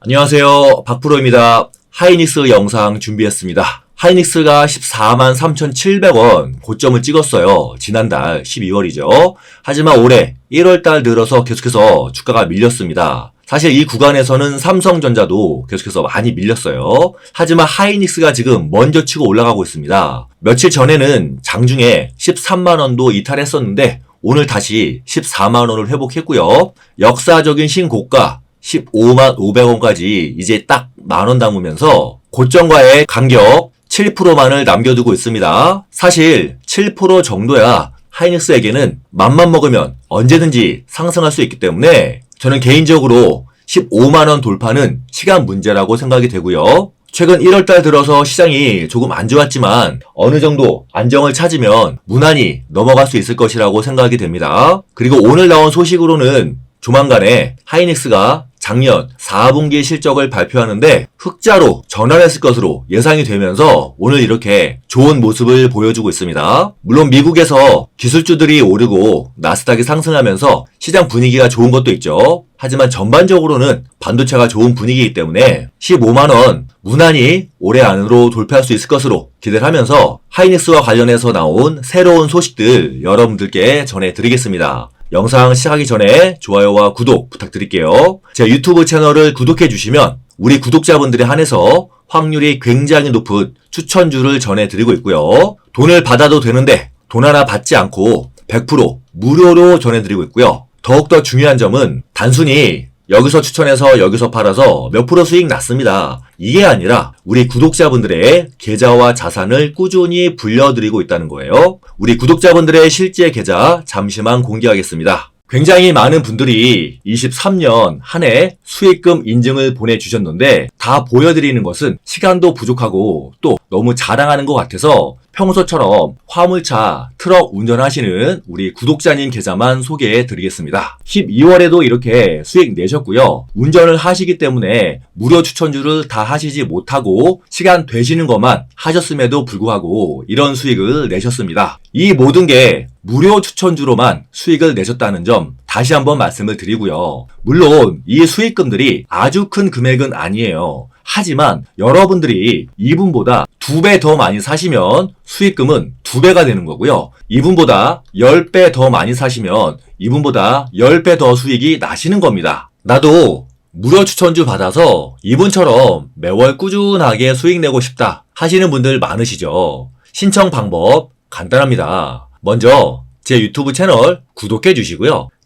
안녕하세요. 박프로입니다. 하이닉스 영상 준비했습니다. 하이닉스가 14만 3,700원 고점을 찍었어요. 지난달 12월이죠. 하지만 올해 1월달 들어서 계속해서 주가가 밀렸습니다. 사실 이 구간에서는 삼성전자도 계속해서 많이 밀렸어요. 하지만 하이닉스가 지금 먼저 치고 올라가고 있습니다. 며칠 전에는 장중에 13만원도 이탈했었는데 오늘 다시 14만원을 회복했고요. 역사적인 신고가 15만 500원까지 이제 딱 만 원 담으면서 고점과의 간격 7%만을 남겨두고 있습니다. 사실 7% 정도야 하이닉스에게는 맘만 먹으면 언제든지 상승할 수 있기 때문에 저는 개인적으로 15만원 돌파는 시간 문제라고 생각이 되고요. 최근 1월달 들어서 시장이 조금 안 좋았지만 어느 정도 안정을 찾으면 무난히 넘어갈 수 있을 것이라고 생각이 됩니다. 그리고 오늘 나온 소식으로는 조만간에 하이닉스가 작년 4분기 실적을 발표하는데 흑자로 전환했을 것으로 예상이 되면서 오늘 이렇게 좋은 모습을 보여주고 있습니다. 물론 미국에서 기술주들이 오르고 나스닥이 상승하면서 시장 분위기가 좋은 것도 있죠. 하지만 전반적으로는 반도체가 좋은 분위기이기 때문에 15만원 무난히 올해 안으로 돌파할 수 있을 것으로 기대를 하면서 하이닉스와 관련해서 나온 새로운 소식들 여러분들께 전해드리겠습니다. 영상 시작하기 전에 좋아요와 구독 부탁드릴게요. 제 유튜브 채널을 구독해 주시면 우리 구독자분들에 한해서 확률이 굉장히 높은 추천주를 전해드리고 있고요. 돈을 받아도 되는데 돈 하나 받지 않고 100% 무료로 전해드리고 있고요. 더욱더 중요한 점은 단순히 여기서 추천해서 여기서 팔아서 몇 프로 수익 났습니다. 이게 아니라 우리 구독자분들의 계좌와 자산을 꾸준히 불려드리고 있다는 거예요. 우리 구독자분들의 실제 계좌 잠시만 공개하겠습니다. 굉장히 많은 분들이 23년 한 해 수익금 인증을 보내주셨는데 다 보여드리는 것은 시간도 부족하고 또 너무 자랑하는 것 같아서 평소처럼 화물차, 트럭 운전하시는 우리 구독자님 계좌만 소개해 드리겠습니다. 12월에도 이렇게 수익 내셨고요. 운전을 하시기 때문에 무료 추천주를 다 하시지 못하고 시간 되시는 것만 하셨음에도 불구하고 이런 수익을 내셨습니다. 이 모든 게 무료 추천주로만 수익을 내셨다는 점 다시 한번 말씀을 드리고요. 물론 이 수익금들이 아주 큰 금액은 아니에요. 하지만 여러분들이 이분보다 두 배 더 많이 사시면 수익금은 두 배가 되는 거고요. 이분보다 10배 더 많이 사시면 이분보다 10배 더 수익이 나시는 겁니다. 나도 무료 추천주 받아서 이분처럼 매월 꾸준하게 수익 내고 싶다 하시는 분들 많으시죠. 신청 방법 간단합니다. 먼저 제 유튜브 채널 구독해 주시고요.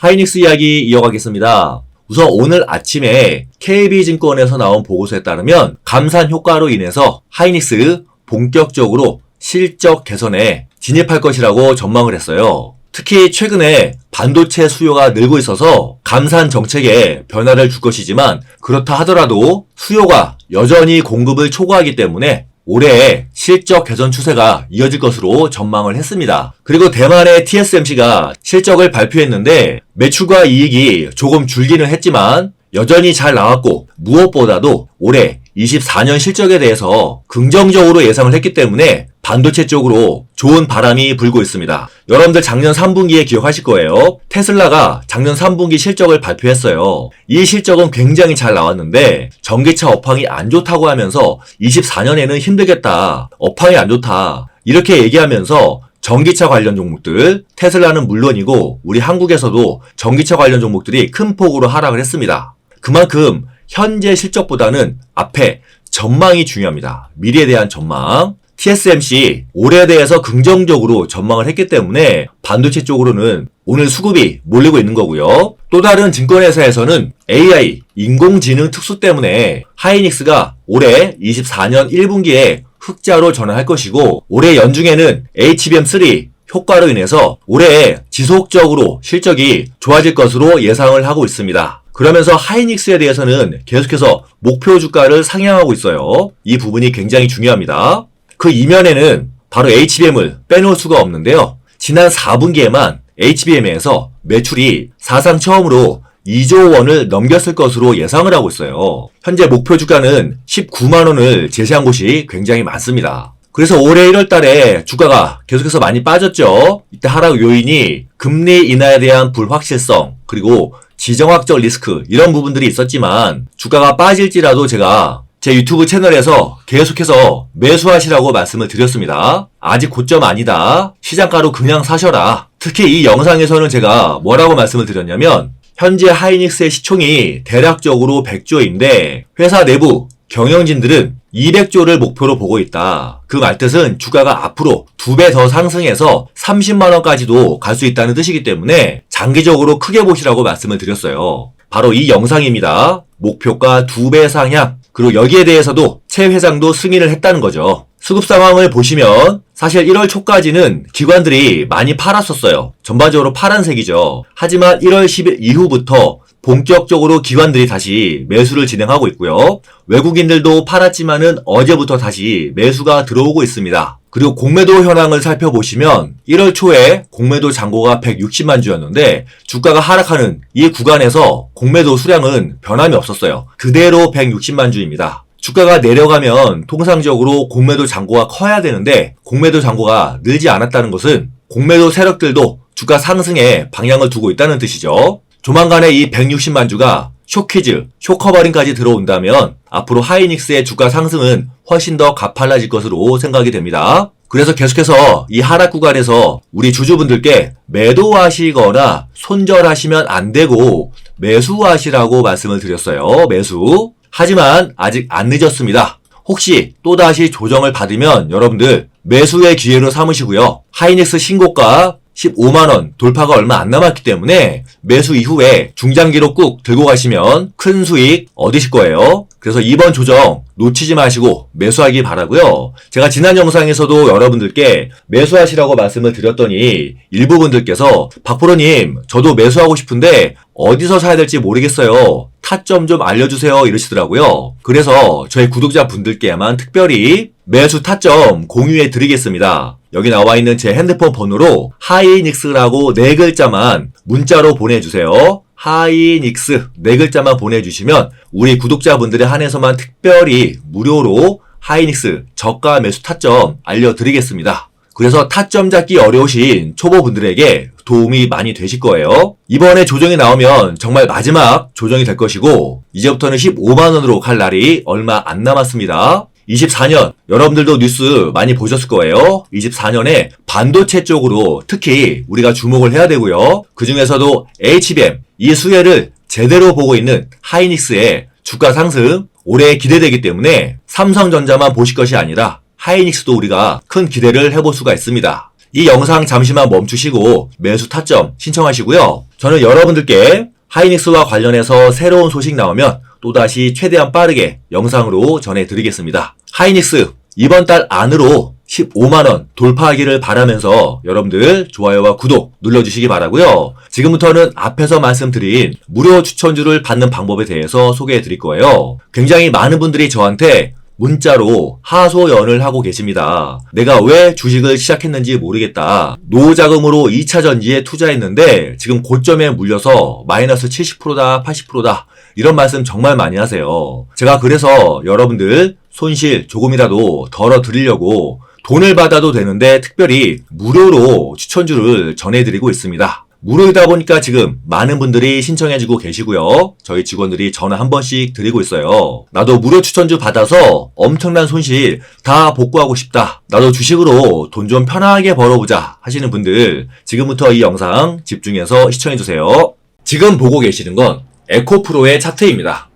하이닉스 이야기 이어가겠습니다. 우선 오늘 아침에 KB증권에서 나온 보고서에 따르면 감산 효과로 인해서 하이닉스 본격적으로 실적 개선에 진입할 것이라고 전망을 했어요. 특히 최근에 반도체 수요가 늘고 있어서 감산 정책에 변화를 줄 것이지만 그렇다 하더라도 수요가 여전히 공급을 초과하기 때문에 올해 실적 개선 추세가 이어질 것으로 전망을 했습니다. 그리고 대만의 TSMC가 실적을 발표했는데 매출과 이익이 조금 줄기는 했지만 여전히 잘 나왔고 무엇보다도 올해 24년 실적에 대해서 긍정적으로 예상을 했기 때문에 반도체 쪽으로 좋은 바람이 불고 있습니다. 여러분들 작년 3분기에 기억하실 거예요. 테슬라가 작년 3분기 실적을 발표했어요. 이 실적은 굉장히 잘 나왔는데 전기차 업황이 안 좋다고 하면서 24년에는 힘들겠다. 업황이 안 좋다. 이렇게 얘기하면서 전기차 관련 종목들, 테슬라는 물론이고 우리 한국에서도 전기차 관련 종목들이 큰 폭으로 하락을 했습니다. 그만큼 현재 실적보다는 앞에 전망이 중요합니다. 미래에 대한 전망. TSMC 올해에 대해서 긍정적으로 전망을 했기 때문에 반도체 쪽으로는 오늘 수급이 몰리고 있는 거고요. 또 다른 증권회사에서는 AI, 인공지능 특수 때문에 하이닉스가 올해 24년 1분기에 흑자로 전환할 것이고 올해 연중에는 HBM3 효과로 인해서 올해 지속적으로 실적이 좋아질 것으로 예상을 하고 있습니다. 그러면서 하이닉스에 대해서는 계속해서 목표 주가를 상향하고 있어요. 이 부분이 굉장히 중요합니다. 그 이면에는 바로 HBM을 빼놓을 수가 없는데요. 지난 4분기에만 HBM에서 매출이 사상 처음으로 2조 원을 넘겼을 것으로 예상을 하고 있어요. 현재 목표 주가는 19만 원을 제시한 곳이 굉장히 많습니다. 그래서 올해 1월 달에 주가가 계속해서 많이 빠졌죠. 이때 하락 요인이 금리 인하에 대한 불확실성, 그리고 지정학적 리스크, 이런 부분들이 있었지만 주가가 빠질지라도 제가 제 유튜브 채널에서 계속해서 매수하시라고 말씀을 드렸습니다. 아직 고점 아니다. 시장가로 그냥 사셔라. 특히 이 영상에서는 제가 뭐라고 말씀을 드렸냐면 현재 하이닉스의 시총이 대략적으로 100조인데 회사 내부 경영진들은 200조를 목표로 보고 있다. 그 말뜻은 주가가 앞으로 두 배 더 상승해서 30만 원까지도 갈 수 있다는 뜻이기 때문에 장기적으로 크게 보시라고 말씀을 드렸어요. 바로 이 영상입니다. 목표가 두 배 상향. 그리고 여기에 대해서도 최 회장도 승인을 했다는 거죠. 수급 상황을 보시면 사실 1월 초까지는 기관들이 많이 팔았었어요. 전반적으로 파란색이죠. 하지만 1월 10일 이후부터 본격적으로 기관들이 다시 매수를 진행하고 있고요. 외국인들도 팔았지만은 어제부터 다시 매수가 들어오고 있습니다. 그리고 공매도 현황을 살펴보시면 1월 초에 공매도 잔고가 160만 주였는데 주가가 하락하는 이 구간에서 공매도 수량은 변함이 없었어요. 그대로 160만 주입니다. 주가가 내려가면 통상적으로 공매도 잔고가 커야 되는데 공매도 잔고가 늘지 않았다는 것은 공매도 세력들도 주가 상승에 방향을 두고 있다는 뜻이죠. 조만간에 이 160만 주가 쇼키즈, 쇼커버링까지 들어온다면 앞으로 하이닉스의 주가 상승은 훨씬 더 가팔라질 것으로 생각이 됩니다. 그래서 계속해서 이 하락 구간에서 우리 주주분들께 매도하시거나 손절하시면 안 되고 매수하시라고 말씀을 드렸어요. 매수. 하지만 아직 안 늦었습니다. 혹시 또다시 조정을 받으면 여러분들 매수의 기회로 삼으시고요. 하이닉스 신고가 15만원 돌파가 얼마 안 남았기 때문에 매수 이후에 중장기로 꾹 들고 가시면 큰 수익 얻으실 거예요. 그래서 이번 조정 놓치지 마시고 매수하기 바라고요. 제가 지난 영상에서도 여러분들께 매수하시라고 말씀을 드렸더니 일부분들께서 박프로님 저도 매수하고 싶은데 어디서 사야 될지 모르겠어요. 타점 좀 알려주세요 이러시더라고요. 그래서 저희 구독자분들께만 특별히 매수 타점 공유해 드리겠습니다. 여기 나와 있는 제 핸드폰 번호로 하이닉스라고 네 글자만 문자로 보내주세요. 하이닉스 네 글자만 보내주시면 우리 구독자분들에 한해서만 특별히 무료로 하이닉스 저가 매수 타점 알려드리겠습니다. 그래서 타점 잡기 어려우신 초보분들에게 도움이 많이 되실 거예요. 이번에 조정이 나오면 정말 마지막 조정이 될 것이고 이제부터는 15만원으로 갈 날이 얼마 안 남았습니다. 24년 여러분들도 뉴스 많이 보셨을 거예요. 24년에 반도체 쪽으로 특히 우리가 주목을 해야 되고요. 그 중에서도 HBM 이 수혜를 제대로 보고 있는 하이닉스의 주가 상승 올해 기대되기 때문에 삼성전자만 보실 것이 아니라 하이닉스도 우리가 큰 기대를 해볼 수가 있습니다. 이 영상 잠시만 멈추시고 매수 타점 신청하시고요. 저는 여러분들께 하이닉스와 관련해서 새로운 소식 나오면 또다시 최대한 빠르게 영상으로 전해드리겠습니다. 하이닉스 이번 달 안으로 15만원 돌파하기를 바라면서 여러분들 좋아요와 구독 눌러주시기 바라고요. 지금부터는 앞에서 말씀드린 무료 추천주를 받는 방법에 대해서 소개해 드릴 거예요. 굉장히 많은 분들이 저한테 문자로 하소연을 하고 계십니다. 내가 왜 주식을 시작했는지 모르겠다. 노자금으로 2차 전지에 투자했는데 지금 고점에 물려서 마이너스 70%다, 80%다. 이런 말씀 정말 많이 하세요. 제가 그래서 여러분들 손실 조금이라도 덜어 드리려고 돈을 받아도 되는데 특별히 무료로 추천주를 전해드리고 있습니다. 무료이다 보니까 지금 많은 분들이 신청해주고 계시고요. 저희 직원들이 전화 한 번씩 드리고 있어요. 나도 무료 추천주 받아서 엄청난 손실 다 복구하고 싶다. 나도 주식으로 돈 좀 편하게 벌어보자 하시는 분들 지금부터 이 영상 집중해서 시청해주세요. 지금 보고 계시는 건 에코프로의 차트입니다.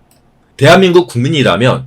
대한민국 국민이라면